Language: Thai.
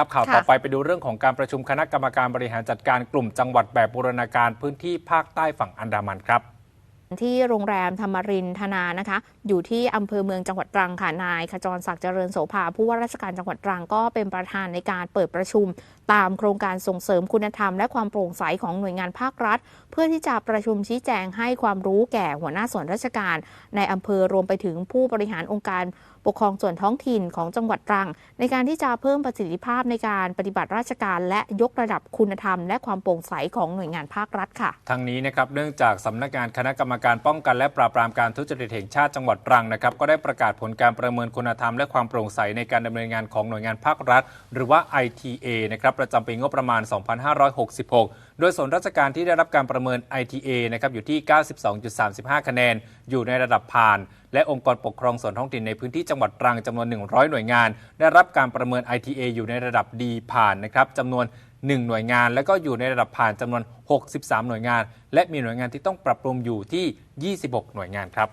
ครับข่าวค่ะต่อไปไปดูเรื่องของการประชุมคณะกรรมการบริหารจัดการกลุ่มจังหวัดแบบบูรณาการพื้นที่ภาคใต้ฝั่งอันดามันครับ ที่โรงแรมธรรมรินทนานะคะ อยู่ที่อำเภอเมืองจังหวัดตรังค่ะนายขจรศักดิ์เจริญโสภาผู้ว่าราชการจังหวัดตรังก็เป็นประธานในการเปิดประชุม ตามโครงการส่งเสริมคุณธรรม และความโปร่งใสของหน่วยงานภาครัฐ เพื่อที่จะประชุมชี้แจงให้ความรู้แก่หัวหน้าส่วนราชการ ในอำเภอรวมไปถึงผู้บริหารองค์การปกครองส่วนท้องถิ่นของจังหวัดตรัง ในการที่จะเพิ่มประสิทธิภาพในการปฏิบัติราชการและยกระดับคุณธรรม และความโปร่งใสของหน่วยงานภาครัฐค่ะ ทั้งนี้นะครับเนื่องจากสำนักงานคณะกรรมการป้องกันและปราบปรามการทุจริตแห่งชาติจังหวัดตรังนะครับก็ได้ประกาศผลการประเมินคุณธรรมและความโปร่งใสในการดำเนินงานของหน่วยงานภาครัฐ หรือว่า ITA นะครับประจำปีงบประมาณ 2566 โดยส่วนราชการที่ได้รับการประเมิน ITA นะครับอยู่ที่ 92.35 คะแนน อยู่ในระดับผ่าน และองค์กรปกครองส่วนท้องถิ่นในพื้นที่จังหวัดตรังจำนวน 100 หน่วยงาน ได้รับการประเมิน ITA อยู่ในระดับดีผ่านนะครับจำนวน 1 หน่วยงาน และก็อยู่ในระดับผ่านจำนวน 63 หน่วยงาน และมีหน่วยงานที่ต้องปรับปรุงอยู่ที่ 26 หน่วยงานครับ